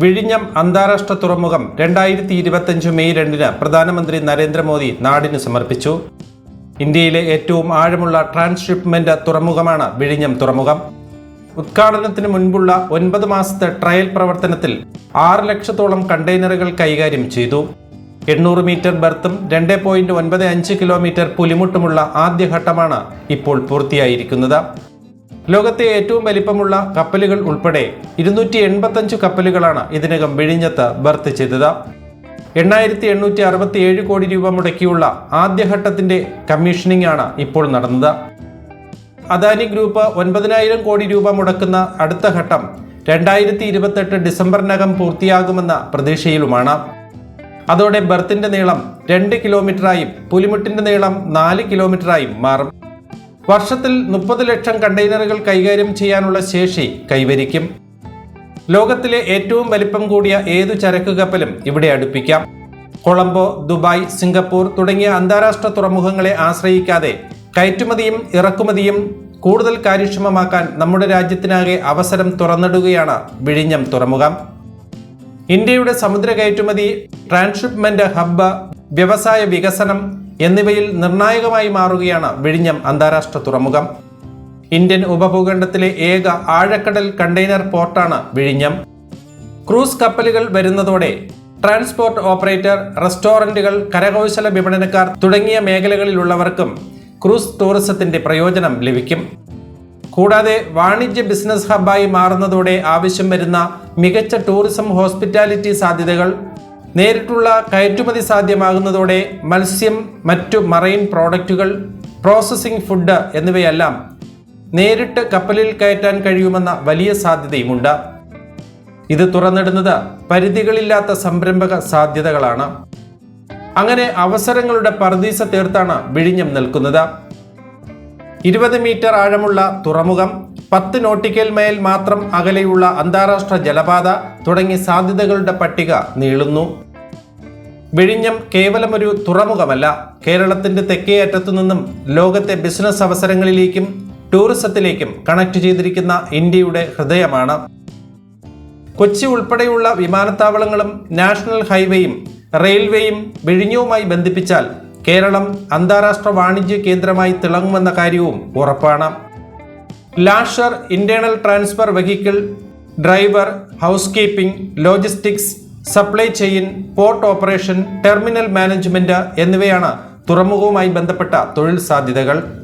വിഴിഞ്ഞം അന്താരാഷ്ട്ര തുറമുഖം രണ്ടായിരത്തി ഇരുപത്തിയഞ്ച് മെയ് രണ്ടിന് പ്രധാനമന്ത്രി നരേന്ദ്രമോദി നാടിന് സമർപ്പിച്ചു. ഇന്ത്യയിലെ ഏറ്റവും ആഴമുള്ള ട്രാൻസ്ഷിപ്മെന്റ് തുറമുഖമാണ് വിഴിഞ്ഞം തുറമുഖം. ഉദ്ഘാടനത്തിന് മുൻപുള്ള ഒൻപത് മാസത്തെ ട്രയൽ പ്രവർത്തനത്തിൽ ആറ് ലക്ഷത്തോളം കണ്ടെയ്നറുകൾ കൈകാര്യം ചെയ്തു. എണ്ണൂറ് മീറ്റർ ബർത്തും രണ്ട് പോയിന്റ് ഒൻപത് അഞ്ച് കിലോമീറ്റർ പുലിമുട്ടുമുള്ള ആദ്യഘട്ടമാണ് ഇപ്പോൾ പൂർത്തിയായിരിക്കുന്നത്. ലോകത്തെ ഏറ്റവും വലിപ്പമുള്ള കപ്പലുകൾ ഉൾപ്പെടെ ഇരുന്നൂറ്റി എൺപത്തഞ്ച് കപ്പലുകളാണ് ഇതിനകം വിഴിഞ്ഞത്ത് ബർത്ത് ചെയ്തത്. എണ്ണായിരത്തി എണ്ണൂറ്റി അറുപത്തി ഏഴ് കോടി രൂപ മുടക്കിയുള്ള ആദ്യഘട്ടത്തിന്റെ കമ്മീഷനിംഗ് ആണ് ഇപ്പോൾ നടന്നത്. അദാനി ഗ്രൂപ്പ് ഒൻപതിനായിരം കോടി രൂപ മുടക്കുന്ന അടുത്ത ഘട്ടം രണ്ടായിരത്തി ഇരുപത്തെട്ട് ഡിസംബറിനകം പൂർത്തിയാകുമെന്ന പ്രതീക്ഷയിലുമാണ്. അതോടെ ബർത്തിന്റെ നീളം രണ്ട് കിലോമീറ്ററായും പുലിമുട്ടിന്റെ നീളം നാല് കിലോമീറ്ററായും മാറും. വർഷത്തിൽ മുപ്പത് ലക്ഷം കണ്ടെയ്നറുകൾ കൈകാര്യം ചെയ്യാനുള്ള ശേഷി കൈവരിക്കും. ലോകത്തിലെ ഏറ്റവും വലിപ്പം കൂടിയ ഏതു ചരക്ക് കപ്പലും ഇവിടെ അടുപ്പിക്കാം. കൊളംബോ ദുബായ് സിംഗപ്പൂർ തുടങ്ങിയ അന്താരാഷ്ട്ര തുറമുഖങ്ങളെ ആശ്രയിക്കാതെ കയറ്റുമതിയും ഇറക്കുമതിയും കൂടുതൽ കാര്യക്ഷമമാക്കാൻ നമ്മുടെ രാജ്യത്തിനാകെ അവസരം തുറന്നിടുകയാണ് വിഴിഞ്ഞം തുറമുഖം. ഇന്ത്യയുടെ സമുദ്ര കയറ്റുമതി ട്രാൻസ്ഷിപ്മെന്റ് ഹബ്ബ് വ്യവസായ വികസനം എന്നിവയിൽ നിർണായകമായി മാറുകയാണ് വിഴിഞ്ഞം അന്താരാഷ്ട്ര തുറമുഖം. ഇന്ത്യൻ ഉപഭൂഖണ്ഡത്തിലെ ഏക ആഴക്കടൽ കണ്ടെയ്നർ പോർട്ടാണ് വിഴിഞ്ഞം. ക്രൂസ് കപ്പലുകൾ വരുന്നതോടെ ട്രാൻസ്പോർട്ട് ഓപ്പറേറ്റർ റെസ്റ്റോറന്റുകൾ കരകൗശല വിപണനക്കാർ തുടങ്ങിയ മേഖലകളിലുള്ളവർക്കും ക്രൂസ് ടൂറിസത്തിന്റെ പ്രയോജനം ലഭിക്കും. കൂടാതെ വാണിജ്യ ബിസിനസ് ഹബ്ബായി മാറുന്നതോടെ ആവശ്യം വരുന്ന മികച്ച ടൂറിസം ഹോസ്പിറ്റാലിറ്റി സാധ്യതകൾ നേരിട്ടുള്ള കയറ്റുമതി സാധ്യമാകുന്നതോടെ മത്സ്യം മറ്റു മറൈൻ പ്രോഡക്റ്റുകൾ പ്രോസസ്സിംഗ് ഫുഡ് എന്നിവയെല്ലാം നേരിട്ട് കപ്പലിൽ കയറ്റാൻ കഴിയുമെന്ന വലിയ സാധ്യതയുമുണ്ട്. ഇത് തുറന്നിടുന്നത് പരിധികളില്ലാത്ത സംരംഭക സാധ്യതകളാണ്. അങ്ങനെ അവസരങ്ങളുടെ പർദീസ തീർത്താണ് വിഴിഞ്ഞം നിൽക്കുന്നത്. ഇരുപത് മീറ്റർ ആഴമുള്ള തുറമുഖം പത്ത് നോട്ടിക്കൽ മൈൽ മാത്രം അകലെയുള്ള അന്താരാഷ്ട്ര ജലപാത തുടങ്ങി സാധ്യതകളുടെ പട്ടിക നീളുന്നു. വിഴിഞ്ഞം കേവലം ഒരു തുറമുഖമല്ല. കേരളത്തിന്റെ തെക്കേ അറ്റത്തു നിന്നും ലോകത്തെ ബിസിനസ് അവസരങ്ങളിലേക്കും ടൂറിസത്തിലേക്കും കണക്ട് ചെയ്തിരിക്കുന്ന ഇന്ത്യയുടെ ഹൃദയമാണ്. കൊച്ചി ഉൾപ്പെടെയുള്ള വിമാനത്താവളങ്ങളും നാഷണൽ ഹൈവേയും റെയിൽവേയും വിഴിഞ്ഞവുമായി ബന്ധിപ്പിച്ചാൽ കേരളം അന്താരാഷ്ട്ര വാണിജ്യ കേന്ദ്രമായി തിളങ്ങുമെന്ന കാര്യവും ഉറപ്പാണ്. ലാഷർ internal transfer vehicle driver housekeeping logistics supply chain port operation terminal management എന്നിവയാണ് തുറമുഖവുമായി ബന്ധപ്പെട്ട തൊഴിൽ സാധ്യതകൾ.